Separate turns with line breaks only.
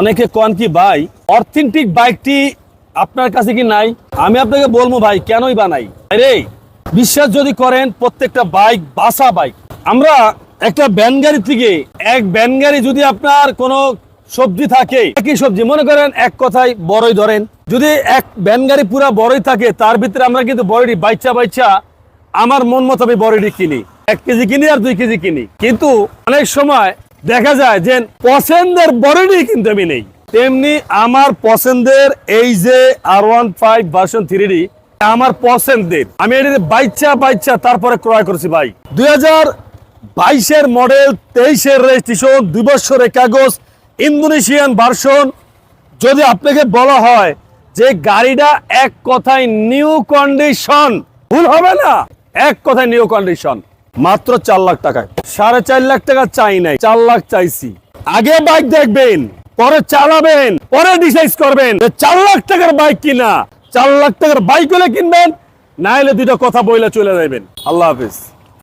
অনেকে কন কি, ভাই অথেন্টিক বাইকটি আপনার কাছে কি নাই? আমি আপনাকে বলব, ভাই, কেনই বানাই রে বিশ্বাস যদি করেন, প্রত্যেকটা বাইক বাসা বাইক আমরা একটা ব্যান গাড়ি থেকে এক ব্যান গাড়ি যদি আপনার কোনো সবজি থাকে, একই সবজি, মনে করেন এক কথায় বড়ই ধরেন, যদি এক ব্যান গাড়ি পুরা বড়ই থাকে, তার ভিতরে আমরা কিন্তু বড়ি বাইচা বাইচা আমার মন মতো আমি বড়িটি কিনি। এক কেজি কিনি আর দুই কেজি কিনি। কিন্তু অনেক সময় দেখা যায় যে পছন্দের বড়িটি কিন্তু আমি নেই। তেমনি আমার পছন্দের এই যে আর ওয়ান ফাইভ ভার্সন থ্রি আমার পছন্দের। আমি এটি বাইচ্চা বাইচ্চা তারপরে ক্রয় করেছি ভাই। দুই হাজার বাইশের মডেল তেইশের রেজিস্ট্রেশন দুই বছরের কাগজ, ইন্দোনেশিয়ান ভার্সন যদি আপনাকে বলা হয় যে গাড়িটা এক কথায় নিউ কন্ডিশন ভুল হবে না। এক কথায় নিউ কন্ডিশন মাত্র চার লাখ টাকায়। সাড়ে চার লাখ টাকা চাই নাই, চার লাখ চাইছি। আগে বাইক দেখবেন, পরে চালাবেন, পরে ডিসাইড করবেন চার লাখ টাকার বাইক কিনা। চার লাখ টাকার বাইক হলে কিনবেন না হলে দুইটা কথা বইলে চলে যাবেন আল্লাহ হাফিজ।